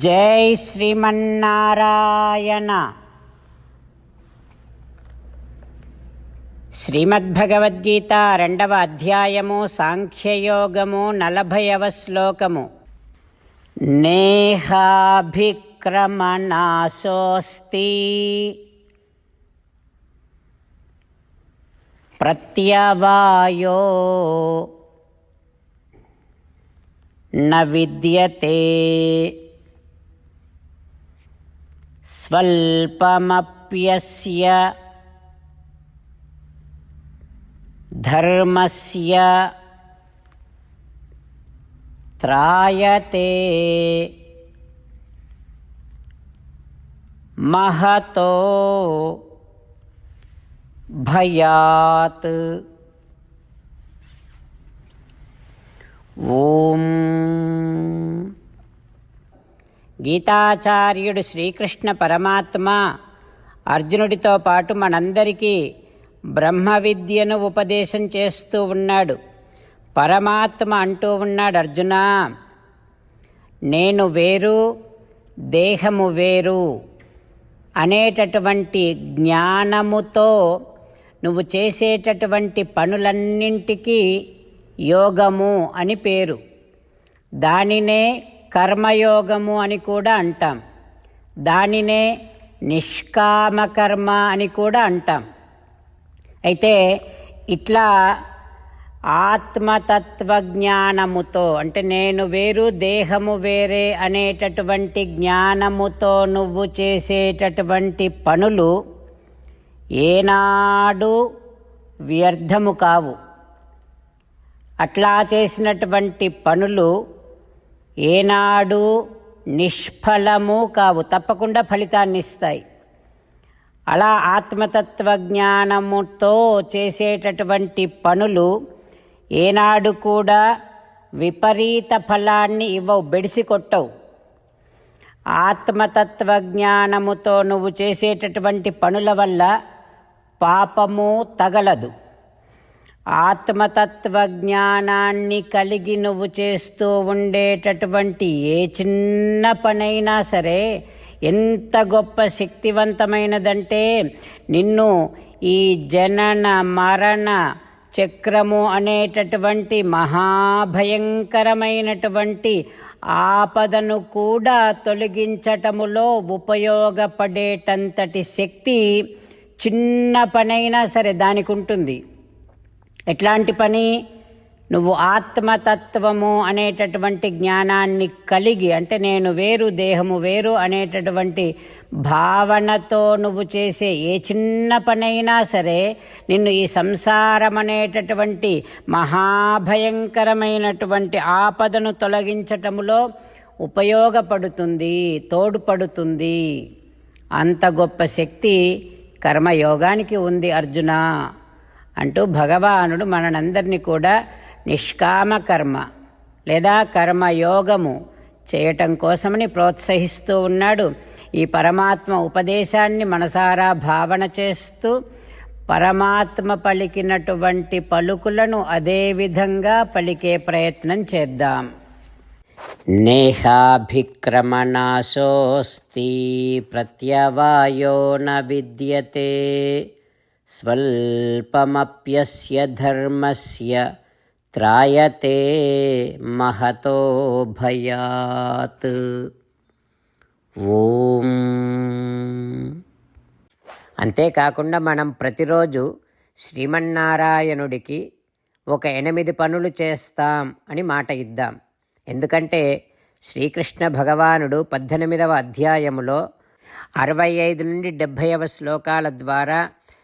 జై శ్రీమన్నారాయణ శ్రీమద్భగవద్గీత రెండవ అధ్యాయము సాంఖ్యయోగము నలభైవ శ్లోకము నేహాభిక్రమణాసోస్తి ప్రత్యవాయో न विद्यते स्वल्पमप्यस्य धर्मस्य त्रायते महतो भयात्। ఓం గీతాచార్యుడు శ్రీకృష్ణ పరమాత్మ అర్జునుడితో పాటు మనందరికీ బ్రహ్మ విద్యను ఉపదేశం చేస్తూ ఉన్నాడు. పరమాత్మ అంటూ ఉన్నాడు అర్జున. నేను వేరు దేహము వేరు అనేటటువంటి జ్ఞానముతో నువ్వు చేసేటటువంటి పనులన్నింటికీ యోగము అని పేరు. దానినే కర్మయోగము అని కూడా అంటాం. దానినే నిష్కామకర్మ అని కూడా అంటాం. అయితే ఇట్లా ఆత్మతత్వ జ్ఞానముతో అంటే నేను వేరు దేహము వేరే అనేటటువంటి జ్ఞానముతో నువ్వు చేసేటటువంటి పనులు ఏనాడు వ్యర్థము కావు. అట్లా చేసినటువంటి పనులు ఏనాడు నిష్ఫలము కావు తప్పకుండా ఫలితాన్ని ఇస్తాయి అలా ఆత్మతత్వ జ్ఞానముతో చేసేటటువంటి పనులు ఏనాడు కూడా విపరీత ఫలాన్ని ఇవ్వవు బెడిసి కొట్టవు ఆత్మతత్వ జ్ఞానముతో నువ్వు చేసేటటువంటి పనుల వల్ల పాపము తగలదు. ఆత్మతత్వ జ్ఞానాన్ని కలిగి నువ్వు చేస్తూ ఉండేటటువంటి ఏ చిన్న పనైనా సరే ఎంత గొప్ప శక్తివంతమైనదంటే నిన్ను ఈ జనన మరణ చక్రము అనేటటువంటి మహాభయంకరమైనటువంటి ఆపదను కూడా తొలగించటములో ఉపయోగపడేటంతటి శక్తి చిన్న పనైనా సరే దానికి ఉంటుంది ఎట్లాంటి పని? నువ్వు ఆత్మతత్వము అనేటటువంటి జ్ఞానాన్ని కలిగి అంటే నేను వేరు దేహము వేరు అనేటటువంటి భావనతో నువ్వు చేసే ఏ చిన్న పనైనా సరే నిన్ను ఈ సంసారం అనేటటువంటి మహాభయంకరమైనటువంటి ఆపదను తొలగించటములో ఉపయోగపడుతుంది తోడ్పడుతుంది. అంత గొప్ప శక్తి కర్మయోగానికి ఉంది అర్జున. అంటూ భగవానుడు మనందరినీ కూడా నిష్కామ కర్మ లేదా కర్మయోగము చేయటం కోసమని ప్రోత్సహిస్తూ ఉన్నాడు. ఈ పరమాత్మ ఉపదేశాన్ని మనసారా భావన చేస్తూ పరమాత్మ పలికినటువంటి పలుకులను అదే విధంగా పలికే ప్రయత్నం చేద్దాం. నేహాభిక్రమణాశోస్తి ప్రత్యవాయో న విద్యతే స్వల్పమప్యస్య ధర్మస్య త్రాయతే మహతో భయాత్. ఓం. అంతేకాకుండా మనం ప్రతిరోజు శ్రీమన్నారాయణుడికి ఒక ఎనిమిది పనులు చేస్తాం అని మాట ఇద్దాం. ఎందుకంటే శ్రీకృష్ణ భగవానుడు పద్దెనిమిదవ అధ్యాయములో అరవై ఐదు నుండి డెబ్భైవ శ్లోకాల ద్వారా